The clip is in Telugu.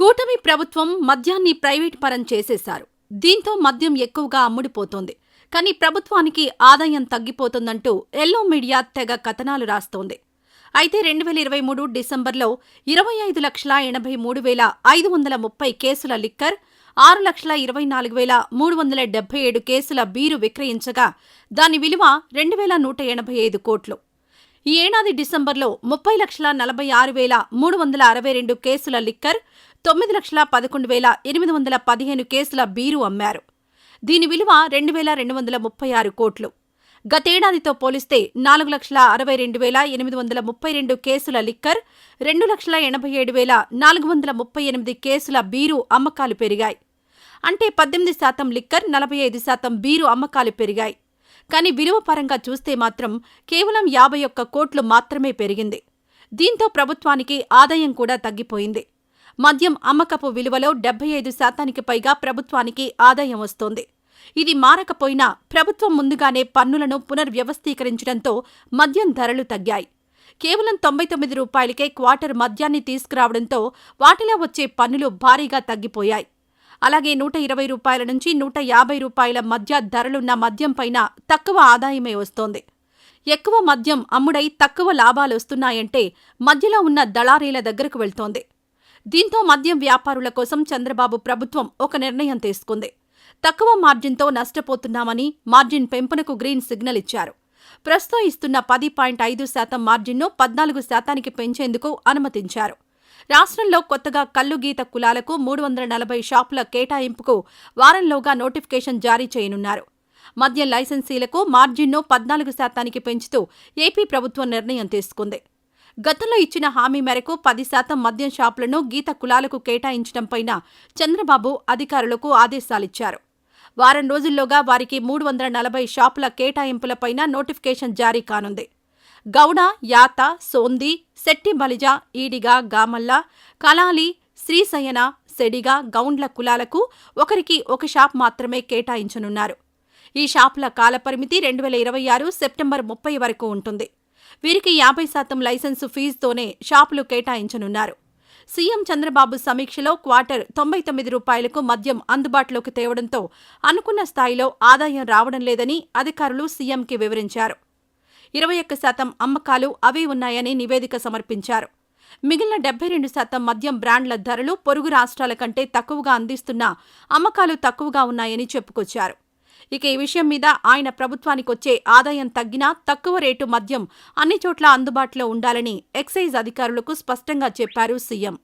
కూటమి ప్రభుత్వం మద్యాన్ని ప్రైవేట్ పరం చేసేశారు. దీంతో మద్యం ఎక్కువగా అమ్ముడిపోతోంది. కానీ ప్రభుత్వానికి ఆదాయం తగ్గిపోతుందంటూ ఎల్లో మీడియా తెగ కథనాలు రాస్తోంది. అయితే రెండు వేల ఇరవై మూడు డిసెంబర్లో ఇరవై ఐదు లక్షల ఎనభై మూడు వేల ఐదు వందల ముప్పై కేసుల లిక్కర్ ఆరు లక్షల ఇరవై నాలుగు వేల మూడు వందల డెబ్బై ఏడు కేసుల బీరు విక్రయించగా దాని విలువ రెండు వేల నూట ఎనభై ఐదు కోట్లు. ఈ ఏడాది డిసెంబర్లో ముప్పై లక్షల నలభై ఆరు వేల మూడు వందల అరవై రెండు కేసుల లిక్కర్ తొమ్మిది లక్షల పదకొండు వేల ఎనిమిది వందల పదిహేను కేసుల బీరు అమ్మారు. దీని విలువ రెండు వేల రెండు వందల ముప్పై ఆరు కోట్లు. గతేడాదితో పోలిస్తే నాలుగు లక్షల అరవై రెండు వేల ఎనిమిది వందల ముప్పై రెండు కేసుల లిక్కర్ రెండు లక్షల ఎనభై ఏడు వేల నాలుగు వందల ముప్పై ఎనిమిది కేసుల బీరు అమ్మకాలు పెరిగాయి. అంటే పద్దెనిమిది శాతం లిక్కర్ నలభై ఐదు శాతం బీరు అమ్మకాలు పెరిగాయి. కానీ విలువ పరంగా చూస్తే మాత్రం కేవలం యాభై ఒక్క కోట్లు మాత్రమే పెరిగింది. దీంతో ప్రభుత్వానికి ఆదాయం కూడా తగ్గిపోయింది. మద్యం అమ్మకపు విలువలో డెబ్బై ఐదు శాతానికి పైగా ప్రభుత్వానికి ఆదాయం వస్తోంది. ఇది మారకపోయినా ప్రభుత్వం ముందుగానే పన్నులను పునర్వ్యవస్థీకరించడంతో మద్యం ధరలు తగ్గాయి. కేవలం తొంభై తొమ్మిది రూపాయలకే క్వార్టర్ మద్యాన్ని తీసుకురావడంతో వాటిలో వచ్చే పన్నులు భారీగా తగ్గిపోయాయి. అలాగే నూట ఇరవై రూపాయల నుంచి నూట యాభై రూపాయల మధ్య ధరలున్న మద్యం పైన తక్కువ ఆదాయమే వస్తోంది. ఎక్కువ మద్యం అమ్ముడై తక్కువ లాభాలొస్తున్నాయంటే మధ్యలో ఉన్న దళారీల దగ్గరకు వెళ్తోంది. దీంతో మద్యం వ్యాపారుల కోసం చంద్రబాబు ప్రభుత్వం ఒక నిర్ణయం తీసుకుంది. తక్కువ మార్జిన్తో నష్టపోతున్నామని మార్జిన్ పెంపునకు గ్రీన్ సిగ్నల్ ఇచ్చారు. ప్రస్తుతం ఇస్తున్న పది పాయింట్ ఐదు శాతం మార్జిన్ను పద్నాలుగు శాతానికి పెంచేందుకు అనుమతించారు. రాష్ట్రంలో కొత్తగా కల్లు గీత కులాలకు మూడు వందల నలభై షాపుల కేటాయింపుకు వారంలోగా నోటిఫికేషన్ జారీ చేయనున్నారు. మద్యం లైసెన్సీలకు మార్జిన్ను పద్నాలుగు శాతానికి పెంచుతూ ఏపీ ప్రభుత్వం నిర్ణయం తీసుకుంది. గతంలో ఇచ్చిన హామీ మేరకు పది శాతం మద్యం షాపులను గీత కులాలకు కేటాయించడంపైన చంద్రబాబు అధికారులకు ఆదేశాలిచ్చారు. వారం రోజుల్లోగా వారికి మూడు వందల నలభై షాపుల కేటాయింపులపైన నోటిఫికేషన్ జారీ కానుంది. గౌడ యాత సోంది శెట్టి బలిజ ఈడిగా గామల్ల కలాలి శ్రీశయన సెడిగా గౌండ్ల కులాలకు ఒకరికి ఒక షాప్ మాత్రమే కేటాయించనున్నారు. ఈ షాపుల కాలపరిమితి రెండు వేల ఇరవై ఆరు సెప్టెంబర్ ముప్పై వరకు ఉంటుంది. వీరికి యాభై శాతం లైసెన్సు ఫీజుతోనే షాపులు కేటాయించనున్నారు. సీఎం చంద్రబాబు సమీక్షలో క్వార్టర్ తొంభై తొమ్మిది రూపాయలకు మద్యం అందుబాటులోకి తేవడంతో అనుకున్న స్థాయిలో ఆదాయం రావడం లేదని అధికారులు సీఎంకి వివరించారు. ఇరవై ఒక్క శాతం అమ్మకాలు అవే ఉన్నాయని నివేదిక సమర్పించారు. మిగిలిన డెబ్బై రెండు శాతం మద్యం బ్రాండ్ల ధరలు పొరుగు రాష్ట్రాల కంటే తక్కువగా అందిస్తున్నా అమ్మకాలు తక్కువగా ఉన్నాయని చెప్పుకొచ్చారు. ఇక ఈ విషయం మీద ఆయన ప్రభుత్వానికొచ్చే ఆదాయం తగ్గినా తక్కువ రేటు మద్యం అన్ని చోట్ల అందుబాటులో ఉండాలని ఎక్సైజ్ అధికారులకు స్పష్టంగా చెప్పారు సీఎం.